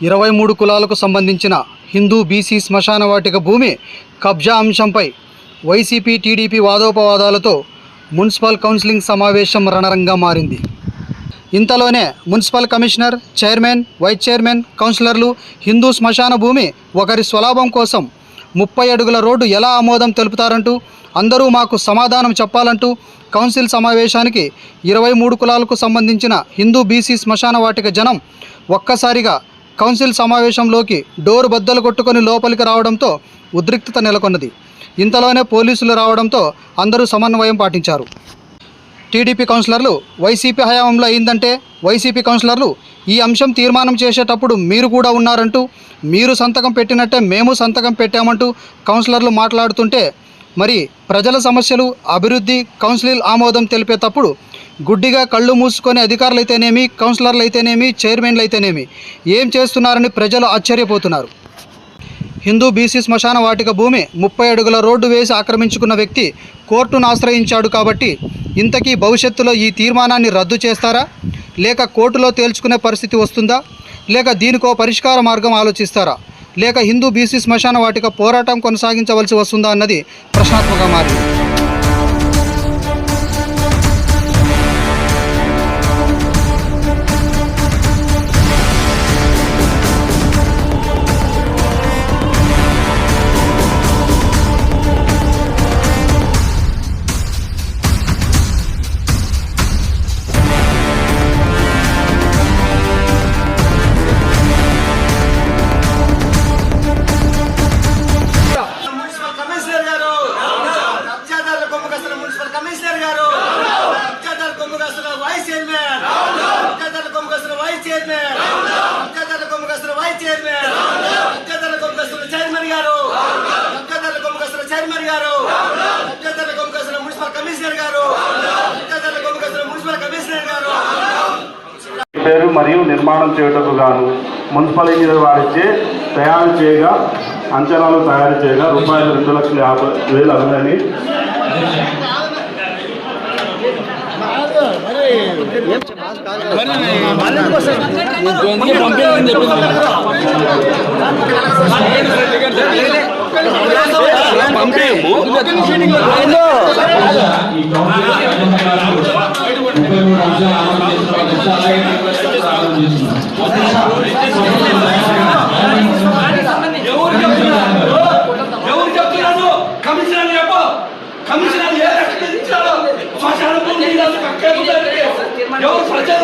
ఇరవై మూడు కులాలకు సంబంధించిన హిందూ బీసీ శ్మశాన వాటిక భూమి కబ్జా అంశంపై వైసీపీ టీడీపీ వాదోపవాదాలతో మున్సిపల్ కౌన్సిలింగ్ సమావేశం రణరంగా మారింది. ఇంతలోనే municipal commissioner chairman vice chairman కౌన్సిలర్లు హిందూ శ్మశాన భూమి ఒకరి స్వలాభం కోసం ముప్పై అడుగుల రోడ్డు ఎలా ఆమోదం తెలుపుతారంటూ అందరూ మాకు సమాధానం చెప్పాలంటూ కౌన్సిల్ సమావేశానికి ఇరవై మూడు కులాలకు సంబంధించిన హిందూ బీసీ శ్మశాన వాటిక జనం ఒక్కసారిగా కౌన్సిల్ సమావేశంలోకి డోర్ బద్దలు కొట్టుకొని లోపలికి రావడంతో ఉద్రిక్తత నెలకొన్నది. ఇంతలోనే పోలీసులు రావడంతో అందరూ సమన్వయం పాటించారు. టీడీపీ కౌన్సిలర్లు వైసీపీ హయాంలో అయిందంటే వైసీపీ కౌన్సిలర్లు ఈ అంశం తీర్మానం చేసేటప్పుడు మీరు కూడా ఉన్నారంటూ మీరు సంతకం పెట్టినట్టే మేము సంతకం పెట్టామంటూ కౌన్సిలర్లు మాట్లాడుతుంటే మరి ప్రజల సమస్యలు అభివృద్ధి కౌన్సిల్ ఆమోదం తెలిపేటప్పుడు గుడ్డిగా కళ్ళు మూసుకొని అధికారులు అయితేనేమి కౌన్సిలర్లు అయితేనేమి చైర్మన్లు అయితేనేమి ఏం చేస్తున్నారని ప్రజలు ఆశ్చర్యపోతున్నారు. హిందూ బీసీ శ్మశాన వాటిక భూమి ముప్పై అడుగుల రోడ్డు వేసి ఆక్రమించుకున్న వ్యక్తి కోర్టును ఆశ్రయించాడు కాబట్టి ఇంతకీ భవిష్యత్తులో ఈ తీర్మానాన్ని రద్దు చేస్తారా? లేక కోర్టులో తేల్చుకునే పరిస్థితి వస్తుందా? లేక దీనికో పరిష్కార మార్గం ఆలోచిస్తారా? లేక హిందూ బీసీ శ్మశాన వాటిక పోరాటం కొనసాగించవలసి వస్తుందా అన్నది ప్రశ్నాత్మకంగా మారింది. చైర్మన్ గారు. కబ్జాదారుల కొమ్ముకస్తున్న మున్సిపల్ కమిషనర్ గారు. కబ్జాదారుల కొమ్ముకస్తున్న మున్సిపల్ కమిషనర్ గారు. పేరు మరియు నిర్మాణం చేయుటకు గాను మున్సిపల్ ఇంజనీర్ వారిచే తయారు చేయగా అంచనాలు తయారు చేయగా రూపాయలు రెండు లక్షల యాభై వేలు అవునని ఎవరు చెప్తున్నాను కమిషనర్ చెప్పు కమిషనర్ ఏ రకంగా ఇచ్చాడు శ్మశాన భూమి మీద అసలు కక్కే ఉందంటే ఎవరు ప్రజలు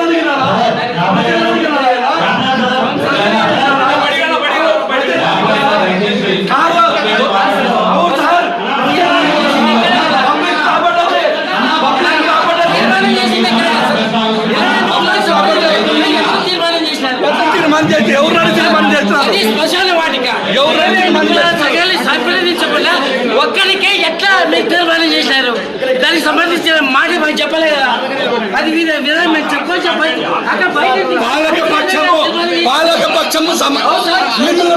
ఎవరైనా సగలి సంప్రదించకుండా ఒక్కరికే ఎట్లా తీర్మానం చేసినారు దానికి సంబంధించిన మాట మాకు చెప్పలే కదా. అది విధ విధానం మేము చెప్పని చెప్పాలి. అక్కడ బయట పాలక పక్షము పాలక పక్షము సమ- మిమ్మల్ని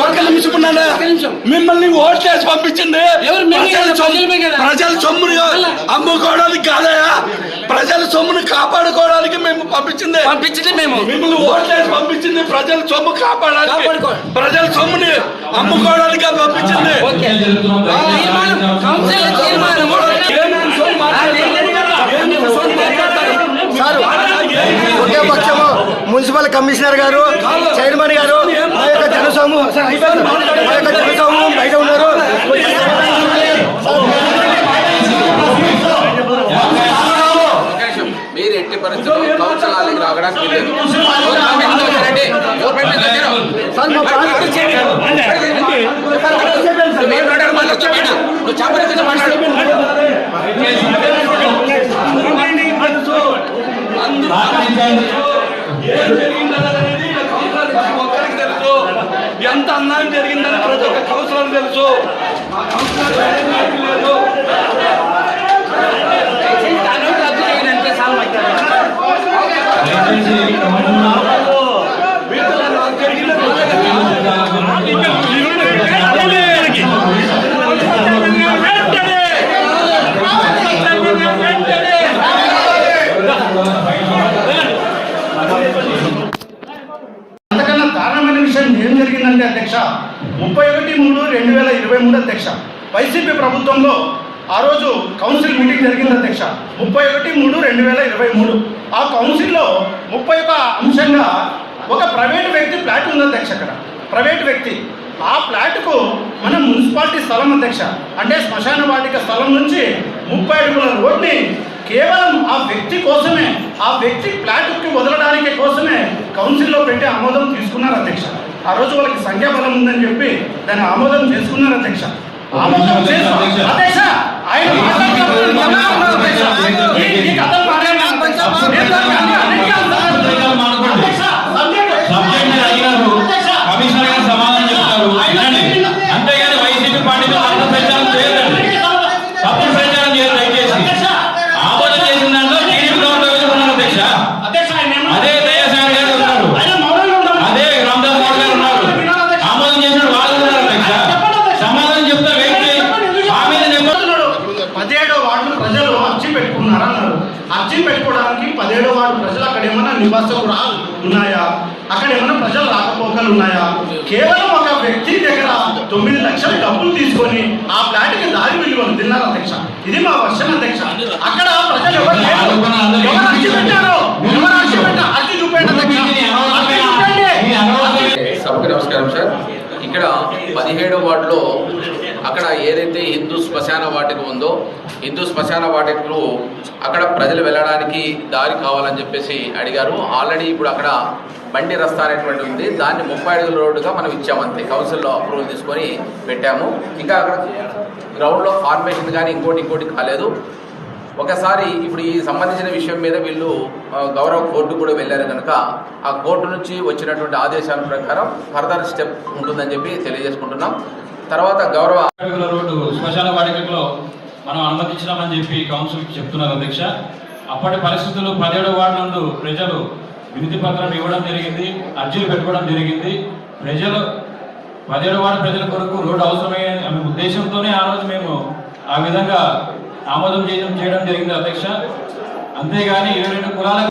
ఒక్క నిమిషం ఉన్నాడా? మిమ్మల్ని ఓట్లేసి పంపించింది. ప్రజల సొమ్ముని అమ్ముకోవడానికి కాదయా ప్రజల సొమ్మును కాపాడుకోవడానికి మేము పంపించింది. పంపించింది మేము. మిమ్మల్ని ఓట్లేసి పంపించింది. ప్రజల సొమ్ము కాపాడుకో. ప్రజల సొమ్ముని అమ్ముకోవడానికి పంపించింది. ఒకే పక్షము మున్సిపల్ కమిషనర్ గారు చైర్మన్ గారు మా యొక్క జనసమూహం మా యొక్క జనసమూహం బయట ఉన్నారు. మీరు ఎట్టి పరిస్థితుల్లో కౌన్సిల్ రావడానికి. ఎంత అన్యాయం జరిగిందని ప్రతి ఒక్క కౌన్సిలర్ తెలుసు ఆ కౌన్సిలర్ ఎవరికి లేదు దాని రద్దు చేయండి అంతే సార్ వీటిలో నాకు జరిగింది అధ్యక్ష ముప్పై ఒకటి మూడు రెండు వేల ఇరవై మూడు అధ్యక్ష. వైసీపీ ప్రభుత్వంలో ఆ రోజు కౌన్సిల్ మీటింగ్ జరిగింది అధ్యక్ష. ముప్పై ఒకటి మూడు రెండు వేల ఇరవై మూడు. ఆ కౌన్సిల్లో ముప్పై ఒక అంశంగా ఒక ప్రైవేట్ వ్యక్తి ఫ్లాట్ ఉంది అధ్యక్ష అక్కడ. ప్రైవేట్ వ్యక్తి. ఆ ఫ్లాట్కు మన మున్సిపాలిటీ స్థలం అధ్యక్ష అంటే శ్మశాన వాటిక స్థలం నుంచి ముప్పై అడుగుల రోడ్ని కేవలం ఆ వ్యక్తి కోసమే ఆ వ్యక్తి ఫ్లాట్కి వదలడానికి కోసమే కౌన్సిల్లో పెట్టి ఆమోదం తీసుకున్నారు అధ్యక్ష. ఆ రోజు వాళ్ళకి సంఖ్యాబలం ఉందని చెప్పి దాన్ని ఆమోదం చేసుకున్నారు అధ్యక్ష. ఆమోదం అధ్యక్ష. ఆయన పెట్టుకున్నారు అన్నారు. అర్జీ పెట్టుకోవడానికి పదిహేడో వార్డు ప్రజలు అక్కడ ఏమైనా నివాసకురాలు ఉన్నాయా? అక్కడ ఏమైనా ప్రజలు రాకపోకలు ఉన్నాయా? కేవలం ఒక వ్యక్తి దగ్గర తొమ్మిది లక్షల డబ్బులు తీసుకొని ఆ ఫ్లాట్కి దారి విలువలు తిన్నారు అధ్యక్ష? ఇది మా వర్షం అధ్యక్ష. అక్కడ ప్రజలు ఎవరు. ఎవరు అర్జీ పెట్టారు? ఎవరు అర్జీ పెట్టారు అర్జీ చూపండి అధ్యక్ష. అర్జీ చూపండి సభకు నమస్కారం సార్. ఇక్కడ పదిహేడో వార్డులో అక్కడ ఏదైతే హిందూ శ్మశాన వాటిక ఉందో హిందూ శ్మశాన వాటికలు అక్కడ ప్రజలు వెళ్ళడానికి దారి కావాలని చెప్పేసి అడిగారు. ఆల్రెడీ ఇప్పుడు అక్కడ బండి రస్తా అనేటువంటి ఉంది. దాన్ని ముప్పై అడుగుల రోడ్డుగా మనం ఇచ్చామంతే కౌన్సిల్లో అప్రూవల్ తీసుకొని పెట్టాము. ఇంకా అక్కడ గ్రౌండ్లో ఫార్మేషన్ కానీ ఇంకోటి ఇంకోటి కాలేదు. ఒకసారి ఇప్పుడు ఈ సంబంధించిన విషయం మీద వీళ్ళు గౌరవ కోర్టు కూడా వెళ్ళారు కనుక ఆ కోర్టు నుంచి వచ్చినటువంటి ఆదేశాల ప్రకారం ఫర్దర్ స్టెప్ ఉంటుందని చెప్పి తెలియజేసుకుంటున్నాం. తర్వాత గౌరవ రోడ్డు శ్మశాన వాడికలో మనం అనుమతించినామని చెప్పి కౌన్సిల్ చెప్తున్నారు అధ్యక్ష. అప్పటి పరిస్థితులు పదిహేడు వార్డు నందు ప్రజలు వినతి పత్రాలు ఇవ్వడం జరిగింది అర్జీలు పెట్టుకోవడం జరిగింది. ప్రజలు పదిహేడు వార్డు ప్రజల కొరకు రోడ్డు అవసరమే అనే ఉద్దేశంతోనే ఆ రోజు మేము ఆ విధంగా ఆమోదం చేయడం చేయడం జరిగింది అధ్యక్ష. అంతేగాని ఏడు రెండు కులాలకు